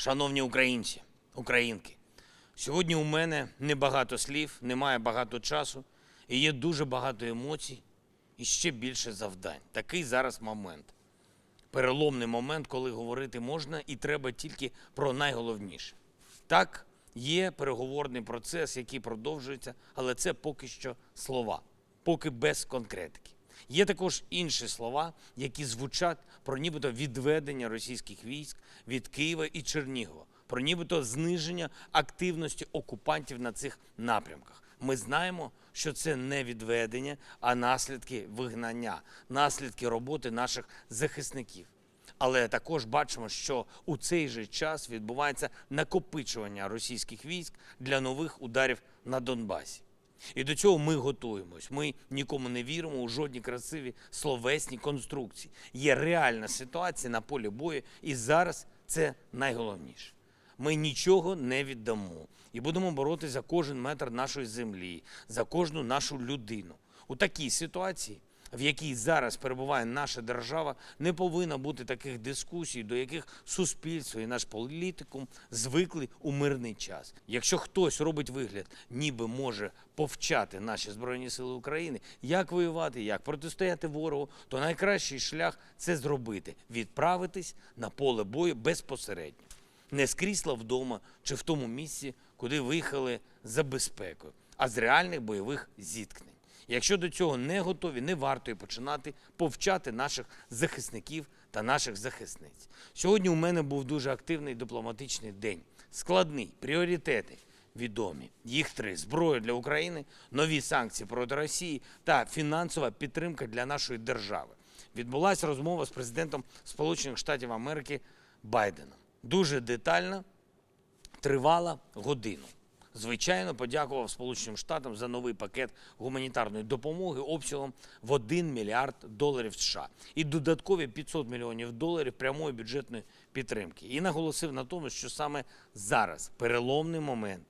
Шановні українці, українки, сьогодні у мене небагато слів, немає багато часу, і є дуже багато емоцій і ще більше завдань. Такий зараз момент. Переломний момент, коли говорити можна і треба тільки про найголовніше. Так, є переговорний процес, який продовжується, але це поки що слова, поки без конкретики. Є також інші слова, які звучать про нібито відведення російських військ від Києва і Чернігова, про нібито зниження активності окупантів на цих напрямках. Ми знаємо, що це не відведення, а наслідки вигнання, наслідки роботи наших захисників. Але також бачимо, що у цей же час відбувається накопичування російських військ для нових ударів на Донбасі. І до цього ми готуємось. Ми нікому не віримо у жодні красиві словесні конструкції. Є реальна ситуація на полі бою, і зараз це найголовніше. Ми нічого не віддамо і будемо боротися за кожен метр нашої землі, за кожну нашу людину. У такій ситуації, в якій зараз перебуває наша держава, не повинно бути таких дискусій, до яких суспільство і наш політикум звикли у мирний час. Якщо хтось робить вигляд, ніби може повчати наші збройні сили України, як воювати, як протистояти ворогу, то найкращий шлях це зробити відправитись на поле бою безпосередньо не з крісла вдома чи в тому місці, куди виїхали за безпекою, а з реальних бойових зіткнень. Якщо до цього не готові, не варто і починати повчати наших захисників та наших захисниць. Сьогодні у мене був дуже активний дипломатичний день. Складний, пріоритети відомі. Їх три: зброя для України, нові санкції проти Росії та фінансова підтримка для нашої держави. Відбулася розмова з президентом Сполучених Штатів Америки Байденом. Дуже детальна, тривала годину. Звичайно, подякував Сполученим Штатам за новий пакет гуманітарної допомоги обсягом в 1 мільярд доларів США і додаткові 500 мільйонів доларів прямої бюджетної підтримки. І наголосив на тому, що саме зараз переломний момент.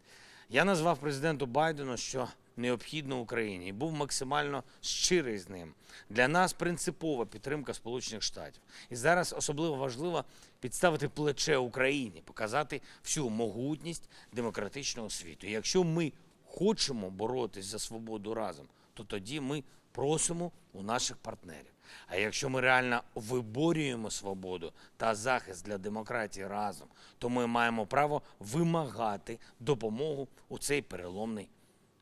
Я назвав президенту Байдену, що необхідно Україні, і був максимально щирий з ним. Для нас принципова підтримка Сполучених Штатів. І зараз особливо важливо підставити плече Україні, показати всю могутність демократичного світу. І якщо ми хочемо боротись за свободу разом, то тоді ми просимо у наших партнерів. А якщо ми реально виборюємо свободу та захист для демократії разом, то ми маємо право вимагати допомогу у цей переломний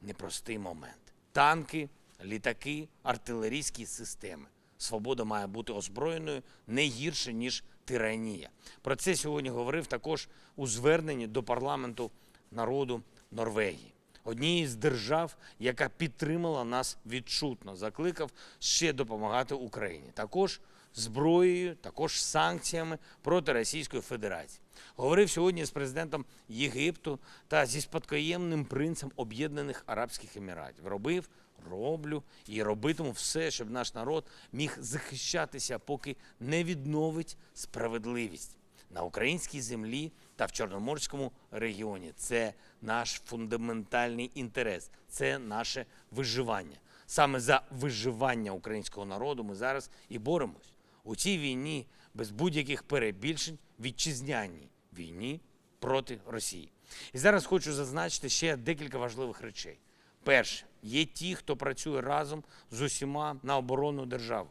непростий момент. Танки, літаки, артилерійські системи. Свобода має бути озброєною не гірше, ніж тиранія. Про це сьогодні говорив також у зверненні до парламенту народу Норвегії. Однієї з держав, яка підтримала нас відчутно, закликав ще допомагати Україні. Також зброєю, також санкціями проти Російської Федерації. Говорив сьогодні з президентом Єгипту та зі спадкоємним принцем Об'єднаних Арабських Еміратів. Робив, роблю і робитиму все, щоб наш народ міг захищатися, поки не відновить справедливість на українській землі та в Чорноморському регіоні. Це наш фундаментальний інтерес, це наше виживання. Саме за виживання українського народу ми зараз і боремось у цій війні без будь-яких перебільшень вітчизняній війні проти Росії. І зараз хочу зазначити ще декілька важливих речей. Перше, є ті, хто працює разом з усіма на оборону держави,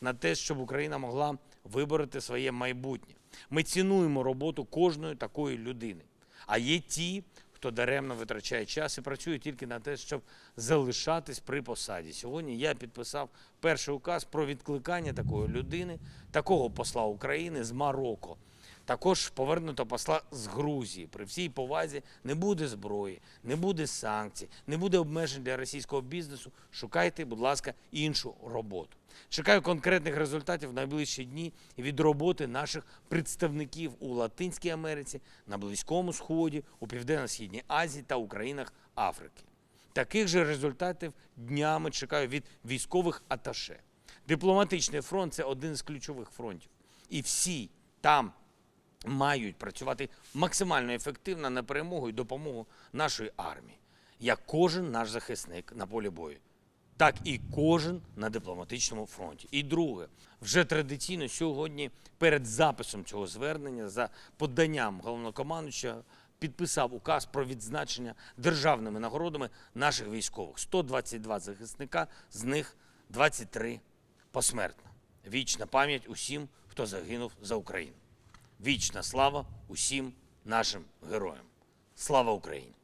на те, щоб Україна могла вибороти своє майбутнє. Ми цінуємо роботу кожної такої людини. А є ті, хто даремно витрачає час і працює тільки на те, щоб залишатись при посаді. Сьогодні я підписав перший указ про відкликання такої людини, такого посла України з Марокко. Також повернуто посла з Грузії. При всій повазі не буде зброї, не буде санкцій, не буде обмежень для російського бізнесу. Шукайте, будь ласка, іншу роботу. Чекаю конкретних результатів в найближчі дні від роботи наших представників у Латинській Америці, на Близькому Сході, у Південно-Східній Азії та у країнах Африки. Таких же результатів днями чекаю від військових аташе. Дипломатичний фронт це один з ключових фронтів. І всі там мають працювати максимально ефективно на перемогу і допомогу нашої армії, як кожен наш захисник на полі бою. так і кожен на дипломатичному фронті. І друге, вже традиційно сьогодні перед записом цього звернення за поданням головнокомандуюча підписав указ про відзначення державними нагородами наших військових. 122 захисника, з них 23 посмертно. Вічна пам'ять усім, хто загинув за Україну. Вічна слава усім нашим героям. Слава Україні!